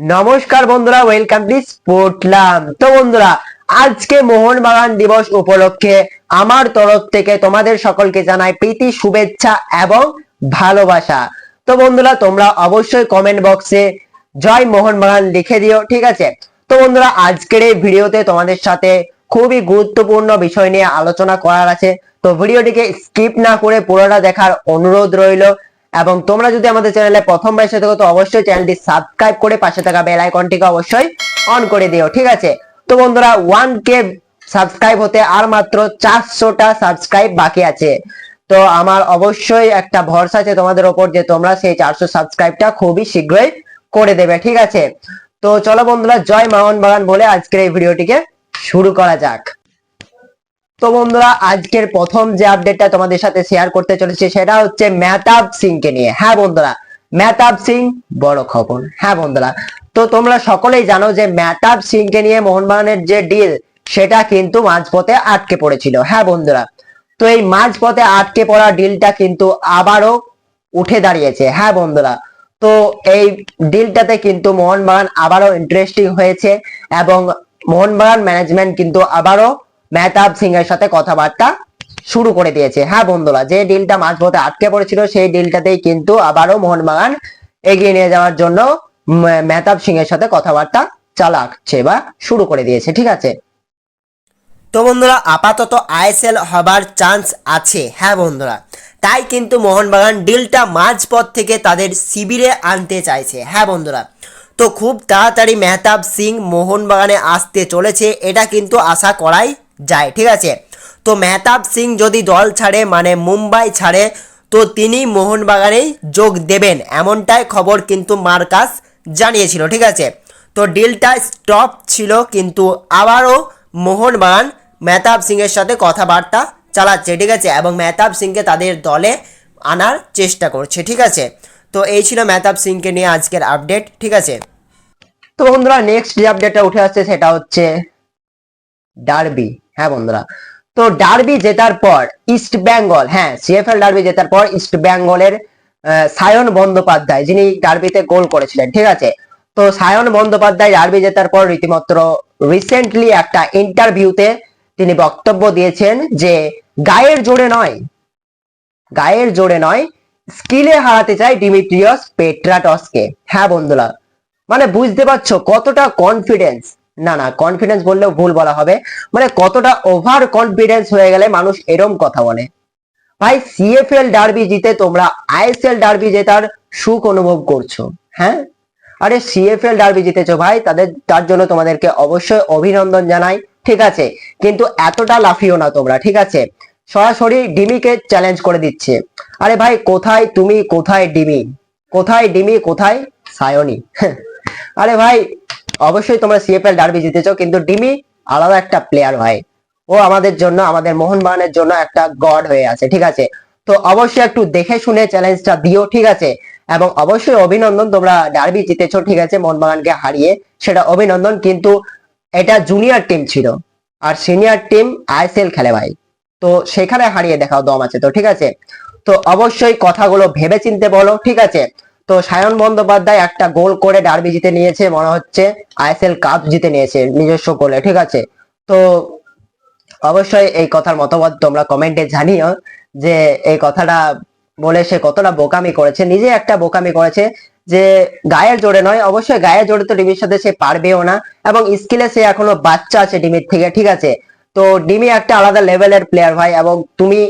নমস্কার বন্ধুরা welcome to স্পোর্টলাম তো বন্ধুরা, আজকে মোহনবাগান দিবস উপলক্ষে আমার তরফ থেকে তোমাদের সকলকে জানাই প্রীতি, শুভেচ্ছা এবং ভালোবাসা। তো বন্ধুরা, তোমরা অবশ্যই কমেন্ট বক্সে জয় মোহনবাগান লিখে দিও, ঠিক আছে? তো বন্ধুরা, আজকের এই ভিডিওতে তোমাদের সাথে খুবই গুরুত্বপূর্ণ বিষয় নিয়ে আলোচনা করার আছে। তো ভিডিওটিকে স্কিপ না করে পুরোটা দেখার অনুরোধ রইল। এবং তোমরা যদি আমাদের চ্যানেলে প্রথমবার এসে থাকো, তো অবশ্যই চ্যানেলটি সাবস্ক্রাইব করে পাশে থাকা বেল আইকনটিকে অবশ্যই অন করে দিও, ঠিক আছে? তো বন্ধুরা ওয়ান কে সাবস্ক্রাইব হতে আর মাত্র চারশোটা সাবস্ক্রাইব বাকি আছে। তো আমার অবশ্যই একটা ভরসা আছে তোমাদের ওপর যে তোমরা সেই চারশো সাবস্ক্রাইবটা খুবই শীঘ্রই করে দেবে, ঠিক আছে? তো চলো বন্ধুরা, জয় মোহন বাগান বলে আজকের এই ভিডিওটিকে শুরু করা যাক। তো বন্ধুরা, আজকের প্রথম যে আপডেটটা তোমাদের সাথে শেয়ার করতে চলেছে সেটা হচ্ছে মেহতাব সিং কে নিয়ে। হ্যাঁ বন্ধুরা, মেহতাব সিং বড় খবর। হ্যাঁ বন্ধুরা, তো তোমরা সকলেই জানো যে মেহতাব সিং কে নিয়ে মোহনবাগানের যে ডিল সেটা কিন্তু মাঝপথে আটকে পড়েছিল। হ্যাঁ বন্ধুরা, তো এই মাঝপথে আটকে পড়া ডিলটা কিন্তু আবারও উঠে দাঁড়িয়েছে। হ্যাঁ বন্ধুরা, তো এই ডিলটাতে কিন্তু মোহনবাগান আবারও ইন্টারেস্টিং হয়েছে এবং মোহনবাগান ম্যানেজমেন্ট কিন্তু আবারও মেহতাব সিং এর সাথে কথাবার্তা শুরু করে দিয়েছে। হ্যাঁ বন্ধুরা, যে ডিলটা মাঝপথে আটকে পড়েছিল, সেই ডিলটাতেই কিন্তু আবারও মোহনবাগান এগিয়ে নিয়ে যাওয়ার জন্য মেহতাব সিং এর সাথে কথাবার্তা চালাচ্ছে বা শুরু করে দিয়েছে, ঠিক আছে? তো বন্ধুরা, আপাতত আইএসএল হবার চান্স আছে হ্যাঁ বন্ধুরা। তাই কিন্তু মোহনবাগান ডিলটা মাঝপথ থেকে তাদের শিবিরে আনতে চাইছে হ্যাঁ বন্ধুরা। তো খুব তাড়াতাড়ি মেহতাব সিং মোহনবাগানে আসতে চলেছে, এটা কিন্তু আশা করাই যায়, ঠিক আছে? তো মেহতাব সিং যদি দল ছাড়ে মানে মুম্বাই ছাড়ে, তো তিনি মোহনবাগানেই যোগ দেবেন। এমনটাই খবর কিন্তু মার্কাস জানিয়েছিল, ঠিক আছে? তো ডিলটা স্টপ ছিল, কিন্তু আবারও মোহনবাগান মেহতাব সিংয়ের সাথে কথাবার্তা চালাচ্ছে, ঠিক আছে? এবং মেহতাব সিংকে তাদের দলে আনার চেষ্টা করছে, ঠিক আছে? তো এই ছিল মেহতাব সিংকে নিয়ে আজকের আপডেট, ঠিক আছে? তো বন্ধুরা নেক্সট যে আপডেটটা উঠে আসছে, সেটা হচ্ছে ডার্বি হ্যাঁ বন্ধুরা। তো ডার্বি জেতার পর ইস্ট বেঙ্গল হ্যাঁ সিএফএল ডার্বি জেতার পর ইস্ট বেঙ্গলের সায়ন বন্দ্যোপাধ্যায়, যিনি ডার্বিতে গোল করেছিলেন, ঠিক আছে? তো সায়ন বন্দ্যোপাধ্যায় ডার্বি জেতার পর রীতিমাত্র রিসেন্টলি একটা ইন্টারভিউতে তিনি বক্তব্য দিয়েছেন যে, গায়ের জোরে নয়, গায়ের জোরে নয়, স্কিলে হারাতে চাই ডিমিট্রিয়স পেট্রাটসকে। হ্যাঁ বন্ধুরা। মানে বুঝতে পারছ কতটা কনফিডেন্স না না কনফিডেন্স বললেও ভুল বলা হবে। মানে কতটা ওভার কনফিডেন্স হয়ে গেলে মানুষ এরম কথা বলে। ভাই সিএফএল ডার্বি জিতে তোমরা আইএসএল ডার্বি জেতার সুখ অনুভব করছ হ্যাঁ? আরে সিএফএল ডার্বি জিতেছো ভাই, তাদের, তার জন্য তোমাদেরকে অবশ্যই অভিনন্দন জানাই, ঠিক আছে? কিন্তু এতটা লাফিও না তোমরা, ঠিক আছে? সরাসরি ডিমিকে চ্যালেঞ্জ করে দিচ্ছে। আরে ভাই, কোথায় তুমি, কোথায় ডিমি? কোথায় ডিমি, কোথায়? সায়নি। আরে ভাই অবশ্যই তোমরা সিএফএল ডার্বি জিতেছো, কিন্তু ডিমি আলাদা একটা প্লেয়ার ভাই। ও আমাদের জন্য, আমাদের মোহনবাগানের জন্য একটা গড হয়ে আছে, ঠিক আছে? তো অবশ্যই একটু দেখে শুনে চ্যালেঞ্জটা দিও, ঠিক আছে? এবং অবশ্যই অভিনন্দন, তোমরা ডার্বি জিতেছো, ঠিক আছে? মোহনবাগানকে হারিয়ে সেটা অভিনন্দন, কিন্তু এটা জুনিয়র টিম ছিল। আর সিনিয়র টিম আইএসএল খেলে ভাই। তো সেখানে হারিয়ে দেখাও দম আছে তো, ঠিক আছে? তো অবশ্যই কথাগুলো ভেবে চিনতে বলো, ঠিক আছে? তো সায়ন বন্দ্যোপাধ্যায় একটা গোল করে ডার্বি জিতে নিয়েছে, মনে হচ্ছে আইএসএল কাপ জিতে নিয়েছে নিজস্ব গোলে, ঠিক আছে? তো অবশ্যই এই কথার মতামত তোমরা কমেন্টে জানিও যে এই কথাটা বলে সে কতটা বোকামি করেছে। নিজে একটা বোকামি করেছে যে গায়ের জোরে নয়, অবশ্যই গায়ের জোরে তো ডিমির সাথে সে পারবেও না এবং স্কিলে সে এখনও বাচ্চা আছে ডিমির থেকে, ঠিক আছে? তো ডিমি একটা আলাদা লেভেলের প্লেয়ার ভাই এবং তুমি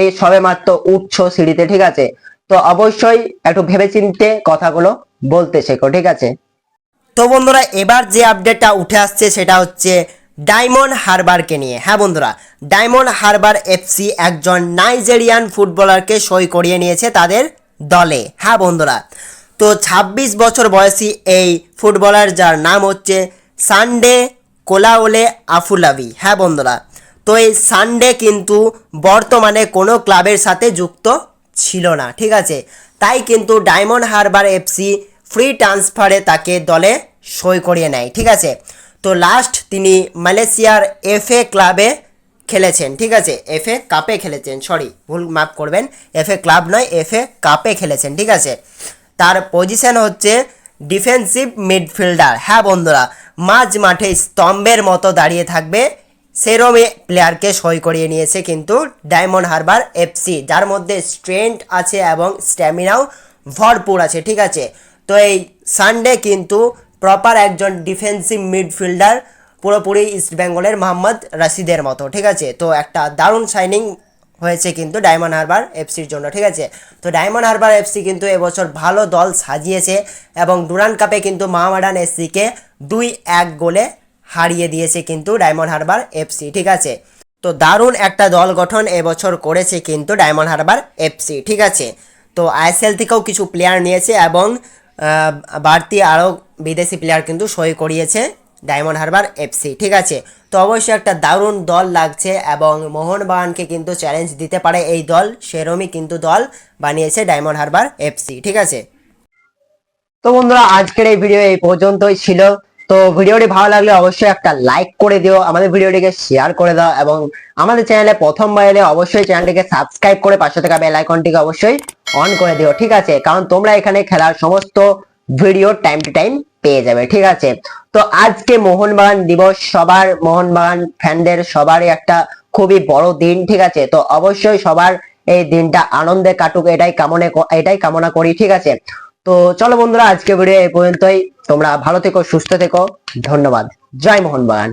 এই সবে মাত্র উঠছো সিঁড়িতে, ঠিক আছে? তো অবশ্যই একটু ভেবেচিন্তে কথাগুলো বলতে শেখো, ঠিক আছে? তো বন্ধুরা, এবার যে আপডেটটা উঠে আসছে সেটা হচ্ছে ডায়মন্ড হারবারকে নিয়ে। হ্যাঁ বন্ধুরা, ডায়মন্ড হারবার এফসি একজন নাইজেরিয়ান ফুটবলারকে সই করিয়ে নিয়েছে তাদের দলে। হ্যাঁ বন্ধুরা, তো ২৬ বছর বয়সী এই ফুটবলার যার নাম হচ্ছে সানডে কোলাওলে আফুলাভি হ্যাঁ বন্ধুরা, তো এই সানডে কিন্তু বর্তমানে কোনো ক্লাবের সাথে যুক্ত ছিল না, ঠিক আছে? তাই কিন্তু ডায়মন্ড হারবার এফসি ফ্রি ট্রান্সফারে তাকে দলে সই করিয়ে নেয়, ঠিক আছে? তো লাস্ট তিনি মালয়েশিয়ার এফএ ক্লাবে খেলেছেন, ঠিক আছে? এফএ কাপে খেলেছেন সরি ভুল মাফ করবেন। এফএ ক্লাব নয় এফএ কাপে খেলেছেন, ঠিক আছে? তার পজিশন হচ্ছে ডিফেন্সিভ মিডফিল্ডার হ্যাঁ বন্ধুরা, মাঝ মাঠে স্তম্ভের মতো দাঁড়িয়ে থাকবে সেরমই প্লেয়ারকে সই করিয়ে নিয়েছে কিন্তু ডায়মন্ড হারবার এফসি যার মধ্যে স্ট্রেংথ আছে এবং স্ট্যামিনাও ভরপুর আছে, ঠিক আছে? তো এই সানডে কিন্তু প্রপার একজন ডিফেন্সিভ মিডফিল্ডার, পুরোপুরি ইস্ট বেঙ্গলের মোহাম্মদ রাশিদের মতো, ঠিক আছে? তো একটা দারুণ শাইনিং হয়েছে কিন্তু ডায়মন্ড হারবার এফসির জন্য, ঠিক আছে? তো ডায়মন্ড হারবার এফসি কিন্তু এবছর ভালো দল সাজিয়েছে এবং ডুরান কাপে কিন্তু মাহমাডান এফসিকে দুই এক গোলে হারিয়ে দিয়েছে কিন্তু ডায়মন্ড হারবার এফসি, ঠিক আছে? তো দারুণ একটা দল গঠন এবছর করেছে কিন্তু ডায়মন্ড হারবার এফসি, ঠিক আছে? তো আইএসএল থেকেও কিছু প্লেয়ার নিয়েছে এবং বাড়তি আরও বিদেশি প্লেয়ার কিন্তু সই করিয়েছে ডায়মন্ড হারবার এফসি, ঠিক আছে? তো অবশ্যই একটা দারুণ দল লাগছে এবং মোহনবাগানকে কিন্তু চ্যালেঞ্জ দিতে পারে এই দল, সেরমই কিন্তু দল বানিয়েছে ডায়মন্ড হারবার এফসি, ঠিক আছে? তো বন্ধুরা, আজকের এই ভিডিও এই পর্যন্তই ছিল। তো ভিডিওটি ভালো লাগলে অবশ্যই একটা লাইক করে দিও, আমাদের ভিডিওটিকে শেয়ার করে দাও এবং আমাদের চ্যানেলে প্রথমবার এলে অবশ্যই চ্যানেলটিকে সাবস্ক্রাইব করে পাশে থাকা বেল আইকনটিকে অবশ্যই অন করে দিও, ঠিক আছে? কারণ তোমরা এখানে খেলার সমস্ত ভিডিও টাইম টু টাইম পেয়ে যাবে, ঠিক আছে? তো আজকে মোহনবাগান দিবস, সবার মোহনবাগান ফ্যানদের সবারই একটা খুবই বড় দিন, ঠিক আছে? তো অবশ্যই সবার এই দিনটা আনন্দে কাটুক, এটাই কামনে এটাই কামনা করি, ঠিক আছে? তো চলো বন্ধুরা, আজকে ভিডিও এই পর্যন্তই। তোমরা ভালো থেকো, সুস্থ থেকো। ধন্যবাদ। জয় মোহনবাগান।